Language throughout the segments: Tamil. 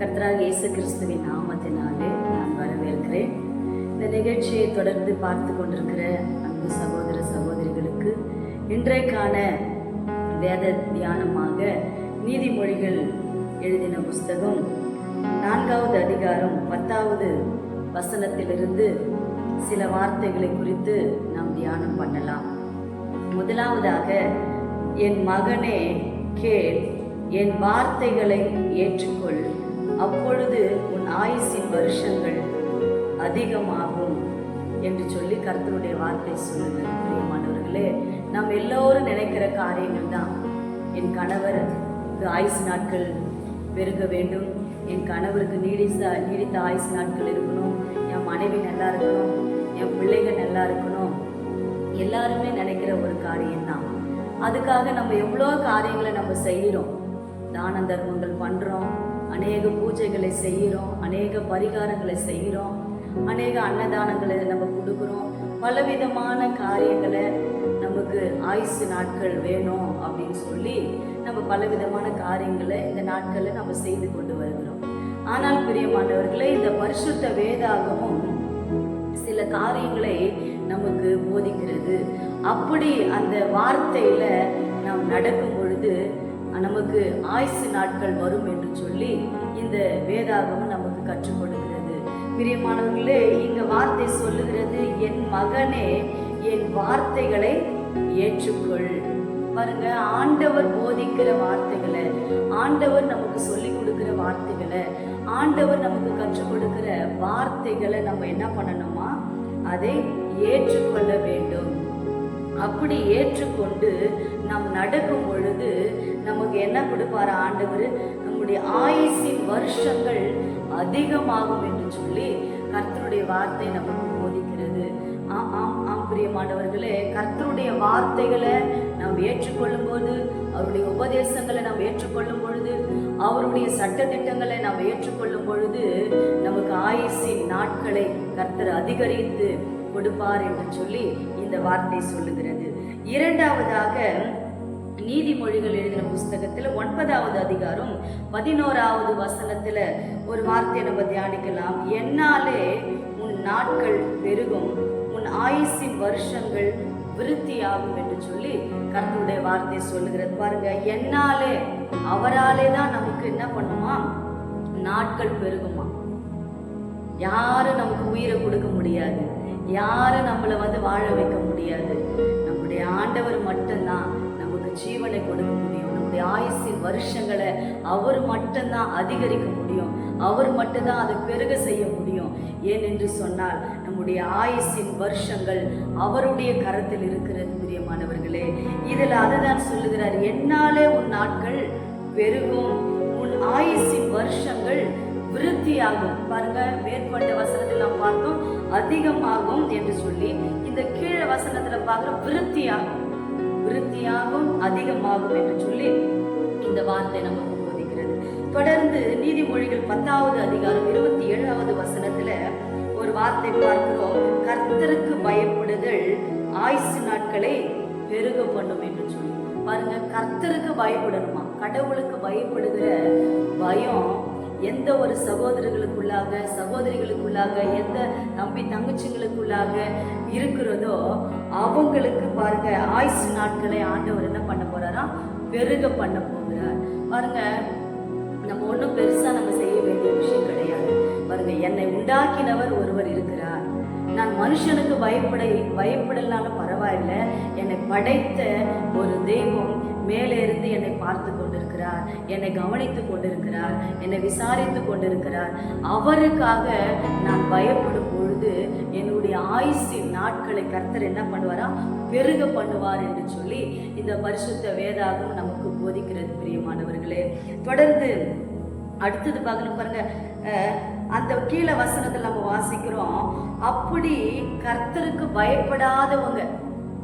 கர்த்தராக இயேசு கிறிஸ்துவின் நாமத்தினாலே நான் வரவேற்கிறேன். இந்த நிகழ்ச்சியை தொடர்ந்து பார்த்து கொண்டிருக்கிற அன்பு சகோதர சகோதரிகளுக்கு இன்றைக்கான வேத தியானமாக நீதிமொழிகள் எழுதின புஸ்தகம் நான்காவது அதிகாரம் பத்தாவது வசனத்திலிருந்து சில வார்த்தைகளை குறித்து நாம் தியானம் பண்ணலாம். முதலாவதாக என் மகனே கேள். என் வார்த்தைகளை ஏற்றுக்கொள். அப்பொழுது உன் ஆயுசின் வருஷங்கள் அதிகமாகும் என்று சொல்லி கர்த்தருடைய வார்த்தை சொல்லுங்கள் பிரியமானவர்களே நாம் எல்லோரும் நினைக்கிற காரியங்கள் தான் என் கணவருக்கு ஆயுசு நாட்கள் பெருக வேண்டும். என் கணவருக்கு நீடித்த நீடித்த ஆயுசு நாட்கள் இருக்கணும். என் மனைவி நல்லா இருக்கணும். என் பிள்ளைகள் நல்லா இருக்கணும். எல்லாருமே நினைக்கிற ஒரு காரியம்தான். அதுக்காக நம்ம எவ்வளோ காரியங்களை நம்ம செய்கிறோம். தான தர்மங்கள் பண்ணுறோம் அநேக பூஜைகளை செய்கிறோம் அநேக பரிகாரங்களை செய்கிறோம் அநேக அன்னதானங்களை நம்ம கொடுக்குறோம். பலவிதமான காரியங்களை நமக்கு ஆயுசு நாட்கள் வேணும் அப்படின்னு சொல்லி நம்ம பலவிதமான காரியங்களை இந்த நாட்களில் நம்ம செய்து கொண்டு வருகிறோம். ஆனால் பிரியமானவர்களே இந்த பரிசுத்த வேதாகமும் சில காரியங்களை நமக்கு போதிக்கிறது. அப்படி அந்த வார்த்தையில நாம் நடக்கும் பொழுது நமக்கு ஆயுசு நாட்கள் வரும் என்று சொல்லி இந்த வேதாகமம் நமக்கு கற்றுக் கொடுக்கிறது. பிரியமானவர்களே இந்த வார்த்தை சொல்லுகிறது என் மகனே என் வார்த்தைகளை ஏற்றுக்கொள். பாருங்க ஆண்டவர் போதிக்கிற வார்த்தைகளை ஆண்டவர் நமக்கு சொல்லி கொடுக்கிற வார்த்தைகளை ஆண்டவர் நமக்கு கற்றுக் கொடுக்கிற வார்த்தைகளை நம்ம என்ன பண்ணணுமா? அதை ஏற்றுக்கொள்ள வேண்டும். அப்படி ஏற்றுக்கொண்டு நாம் நடக்கும் பொழுது நமக்கு என்ன கொடுப்பார் ஆண்டவர்? நம்முடைய ஆயுசின் வருஷங்கள் அதிகமாகும் என்று சொல்லி கர்த்தருடைய வார்த்தை நமக்கு போதிக்கிறது. ஆம் ஆம் ஆம் பிரியமானவர்களே கர்த்தருடைய வார்த்தைகளை நாம் ஏற்றுக்கொள்ளும் போது அவருடைய உபதேசங்களை நாம் ஏற்றுக்கொள்ளும் பொழுது அவருடைய சட்டத்திட்டங்களை நாம் ஏற்றுக்கொள்ளும் பொழுது நமக்கு ஆயுசின் நாட்களை கர்த்தர் அதிகரித்து கொடுப்பார் என்று சொல்லி இந்த வார்த்தை சொல்லுகிறது. இரண்டாவதாக நீதிமொழிகள் எழுதின புஸ்தகத்தில் ஒன்பதாவது அதிகாரம் பதினோராவது வசனத்தில் ஒரு வார்த்தையை நம்ம தியானிக்கலாம். என்னாலே உன் நாட்கள் பெருகும் உன் ஆயுசின் வருஷங்கள் விருத்தியாகும் என்று சொல்லி கர்த்தருடைய வார்த்தை சொல்லுகிறது. பாருங்க என்னாலே அவராலே தான் நமக்கு என்ன பண்ணுமா? நாட்கள் பெருகுமா? யாரும் நமக்கு உயிரை கொடுக்க முடியாது. யாரும் நம்மளை வந்து வாழ வைக்க முடியாது. நம்முடைய ஆண்டவர் மட்டும் ஜீவனை கொடுக்க முடியும். நம்முடைய ஆயுசின் வருஷங்களை அவர் மட்டும்தான் அதிகரிக்க முடியும். அவர் மட்டும்தான் அதை பெருக செய்ய முடியும். ஏனென்று சொன்னால் நம்முடைய ஆயுசின் வருஷங்கள் அவருடைய கரத்தில் இருக்கிறது பிரியமானவர்களே. இதில் அதுதான் சொல்லுகிறார் என்னாலே உன் நாட்கள் பெருகும். உன் ஆயுசின் வருஷங்கள் விருத்தியாகும். பாருங்க மேற்கொண்ட வசனத்தில் நாம் பார்த்தோம் அதிகமாகும் என்று சொல்லி இந்த கீழே வசனத்தில் பார்க்குற விருத்தியாகும். விருத்தியாகும் அதிகமாகும் என்று சொல்லி இந்த வார்த்தை நமக்கு போதிக்கிறது. தொடர்ந்து நீதிமொழிகள் பத்தாவது அதிகாரம் இருபத்தி ஏழாவது வசனத்துல ஒரு வார்த்தை பார்க்கிறோம். கர்த்தருக்கு பயப்படுதல் ஆயுசு நாட்களை பெருக பண்ணும் என்று சொல்லி. பாருங்க கர்த்தருக்கு பயப்படணுமா? கடவுளுக்கு பயப்படுகிற பயம் எந்த ஒரு சகோதரர்களுக்குள்ளாக சகோதரிகளுக்குள்ளாக எந்த தம்பி தங்கச்சிங்களுக்குள்ளாக இருக்கிறதோ அவங்களுக்கு பாருங்க ஆயுசு நாட்களை ஆண்டவர் என்ன பண்ண போறாரா? பெருக பண்ண போகிறார். பாருங்க நம்ம ஒன்றும் பெருசா நம்ம செய்ய வேண்டிய விஷயம் கிடையாது. பாருங்க என்னை உண்டாக்கினவர் ஒருவர் இருக்கிறார். நான் மனுஷனுக்கு பயப்பட பயப்படலாம்னு பரவாயில்ல. என்னை படைத்த ஒரு தெய்வம் மேலே இருந்து என்னை பார்த்து கொண்டு கொண்டிருக்கிறார் என்னை கவனித்து கொண்டிருக்கிறார். என்னை விசாரித்து கொண்டிருக்கிறார். அவருக்காக நான் பயப்படும் பொழுது என்னுடைய ஆயுசின் நாட்களை கர்த்தர் என்ன பண்ணுவாரா? பெருக பண்ணுவார் என்று சொல்லி இந்த பரிசுத்த வேதாகம் நமக்கு போதிக்கிறது பிரியமானவர்களே. தொடர்ந்து அடுத்தது பார்க்கணும் பாருங்க. அஹ், அந்த கீழே வசனத்தில் நம்ம வாசிக்கிறோம். அப்படி கர்த்தருக்கு பயப்படாதவங்க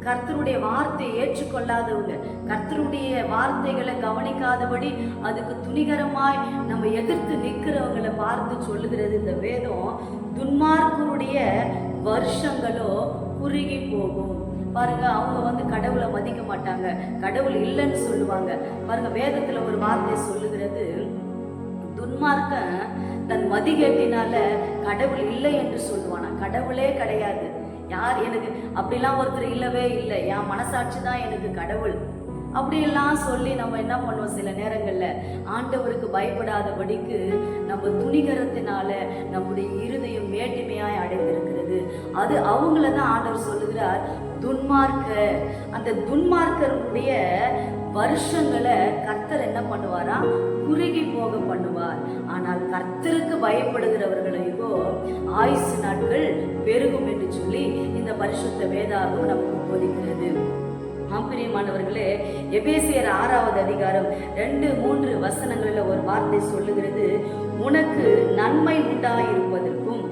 கர்த்தருடைய வார்த்தையை ஏற்றுக்கொள்ளாதவங்க கர்த்தருடைய வார்த்தைகளை கவனிக்காதபடி அதுக்கு துணிகரமாய் நம்ம எதிர்த்து நிற்கிறவங்களை பார்த்து சொல்லுகிறது இந்த வேதம். துன்மார்க்கருடைய வருஷங்களோ குறுகி போகும். பாருங்க அவங்க வந்து கடவுளை மதிக்க மாட்டாங்க. கடவுள் இல்லைன்னு சொல்லுவாங்க. பாருங்க வேதத்துல ஒரு வார்த்தை சொல்லுகிறது துன்மார்க்கன் தன் மதிகேட்டினால கடவுள் இல்லை என்று சொல்லுவானா கடவுளே கிடையாது. யார் எனக்கு? அப்படிலாம் ஒருத்தர் இல்லவே இல்லை. என் மனசாட்சி தான் எனக்கு கடவுள். அப்படியெல்லாம் சொல்லி நம்ம என்ன பண்ணுவோம் சில நேரங்களில்? ஆண்டவருக்கு பயப்படாதபடிக்கு நம்ம துணிகரத்தினால நம்முடைய இருதயம் மேட்டுமையாய் அடைந்திருக்கிறது. அது அவங்கள தான் ஆண்டவர் சொல்லுகிறார். துன்மார்க்க. அந்த துன்மார்க்கருடைய வருஷங்களை கர்த்தர் என்ன பண்ணுவாரா? குறுகி போக பண்ணுவார். ஆனால் கர்த்தருக்கு பயப்படுகிறவர்களையோ ஆயுசு நாட்கள் பெருகும் என்று சொல்லி இந்த பரிசுத்த வேதாகம் நமக்கு போதிக்கிறது. ஆம்பிரியமானவர்களே எபேசியர் ஆறாவது அதிகாரம் ரெண்டு மூன்று வசனங்களில் ஒரு வார்த்தை சொல்லுகிறது உனக்கு நன்மை உண்டாயிருப்பதற்கும்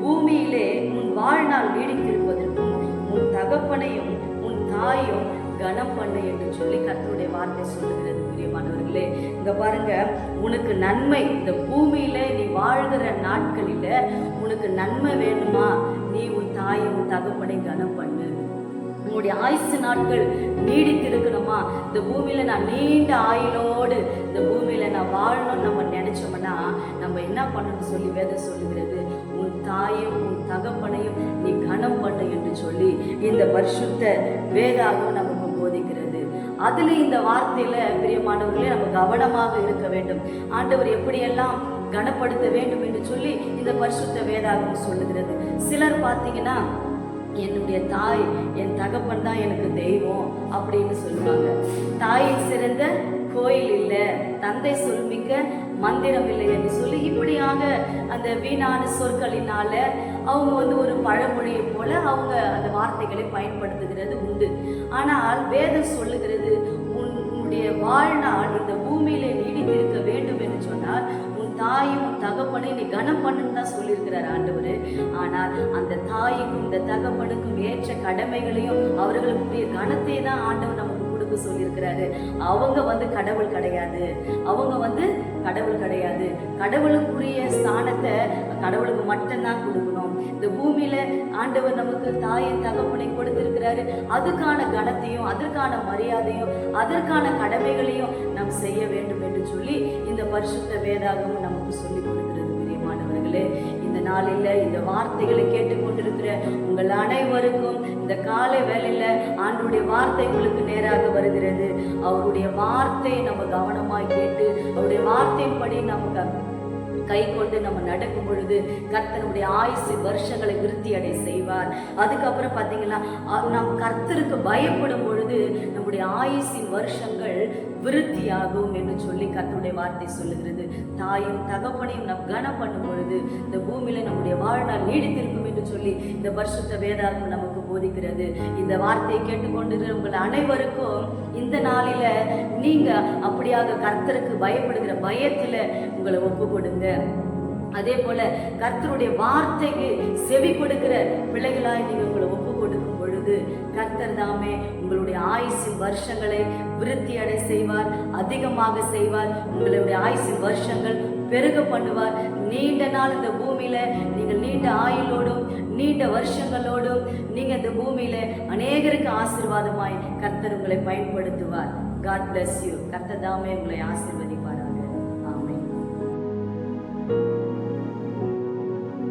பூமியிலே உன் வாழ்நாள் நீடித்திருப்பதற்கும் உன் தகப்பனையும் உன் தாயும் கனம் பண்ணு என்று சொல்லி கத்தருடைய வார்த்தை சொல்லுகிறது பிரியமானவர்களே. இங்க பாருங்க உனக்கு நன்மை இந்த பூமியில நீ வாழ்கிற நாட்களில உனக்கு நன்மை வேணுமா நீ உன் தாயை உன் தகப்பனை கனம் பண்ணு உன்னுடைய ஆயுசு நாட்கள் நீடித்து இருக்கணுமா இந்த பூமியில நான் நீண்ட ஆயுளோடு இந்த பூமியில நான் வாழணும்னு நம்ம நினைச்சோம்னா நம்ம என்ன பண்ணணும்னு சொல்லி வேதம் சொல்லுகிறது? உன் தாயும் உன் தகப்பனையும் நீ கனம் பண்ணு என்று சொல்லி இந்த வருஷத்தை வேதாகம் நமக்கு அதுல இந்த வார்த்தையில பிரியமானவர்களே நம்ம கவனமாக இருக்க வேண்டும். ஆண்டவர் எப்படியெல்லாம் கனப்படுத்த வேண்டும் என்று சொல்லி இந்த பரிசுத்த வேதாகம் சொல்லுகிறது. சிலர் பார்த்தீங்கன்னா என்னுடைய தாய் என் தகப்பன் தான் எனக்கு தெய்வம் அப்படின்னு சொல்லுவாங்க. தாயின் சிறந்த கோயில் இல்லை தந்தை சொல்மிக்க மந்திரம் இல்லை என்று சொல்லி இப்படியாக அந்த வீணான சொற்களினால அவங்க வந்து ஒரு பழமொழியை போல அவங்க அந்த வார்த்தைகளை பயன்படுத்துகிறது உண்டு. ஆனால் வேதம் சொல்லுகிறது உன் உன்னுடைய வாழ்நாள் இந்த பூமியில நீடித்திருக்க வேண்டும் என்று சொன்னால் உன் தாயும் உன் தகப்பனை நீ கனம் பண்ணுன்னு தான் சொல்லியிருக்கிறார் ஆண்டவர். ஆனால் அந்த தாய்க்கும் இந்த தகப்பனுக்கும் ஏற்ற கடமைகளையும் அவர்களுக்குரிய கனத்தை தான் ஆண்டவர் நமக்கு கொடுக்க சொல்லியிருக்கிறாரு. அவங்க வந்து கடவுள் கிடையாது. அவங்க வந்து கடவுள் கிடையாது. கடவுளுக்குரிய ஸ்தானத்தை கடவுளுக்கு மட்டும்தான் கொடுக்கணும். இந்த பூமியில ஆண்டவர் நமக்கு தாயின் தகப்பனை கொடுத்திருக்கிறாரு. அதுக்கான கனத்தையும் அதற்கான மரியாதையும் அதற்கான கடமைகளையும் நாம் செய்ய வேண்டும் என்று சொல்லி இந்த பரிசுத்த வேதாகம் நமக்கு சொல்லி கொடுக்கிறது பிரியமானவர்களே. இந்த நாளில் இந்த வார்த்தைகளை கேட்டுக்கொண்டிருக்கிற உங்கள் அனைவருக்கும் இந்த காலை வேலையில ஆண்டுடைய வார்த்தை உங்களுக்கு நேராக வருகிறது. அவருடைய வார்த்தையை நம்ம கவனமாய் கேட்டு அவருடைய வார்த்தையின்படி நமக்கு கை கொண்டு நம்ம நடக்கும் பொழுது கர்த்தனுடைய ஆயுசு வருஷங்களை விருத்தி அடை செய்வார். அதுக்கப்புறம் பார்த்தீங்கன்னா நாம் கர்த்தருக்கு பயப்படும் பொழுது நம்முடைய ஆயுசின் வருஷங்கள் விருத்தியாகும் என்று சொல்லி கர்த்தருடைய வார்த்தை சொல்லுகிறது. தாயும் தகப்பனையும் நாம் கனம் பண்ணும் பொழுது இந்த பூமியில நம்முடைய வாழ்நாள் நீடித்திருக்கும் என்று சொல்லி இந்த வருஷத்தை வேதாகம் நம்ம போதிக்கிறது. இந்த வார்த்தையை கேட்டுக்கொண்டிருக்கிற உங்கள் அனைவருக்கும் இந்த நாளில நீங்க அப்படியாக கர்த்தருக்கு பயப்படுகிற பயத்துல உங்களை ஒப்பு கொடுங்க அதே போல கர்த்தருடைய வார்த்தைக்கு செவி கொடுக்கிற பிள்ளைகளாய் நீங்க உங்களை ஒப்பு கொடுக்கும் பொழுது கர்த்தர் தாமே உங்களுடைய ஆயுசின் வருஷங்களை விருத்தி அடை செய்வார் அதிகமாக செய்வார். உங்களுடைய ஆயுசின் வருஷங்கள் பெருக பண்ணுவார். நீண்ட நாள் இந்த பூமியில நீங்கள் நீண்ட ஆயுளோடும் நீண்ட வருஷங்களோடும் நீங்க இந்த பூமியில அநேகருக்கு ஆசீர்வாதமாய் கர்த்தர் உங்களை பயன்படுத்துவார். காட் பிளஸ் யூ கர்த்தர் தாமே உங்களை ஆசிர்வதி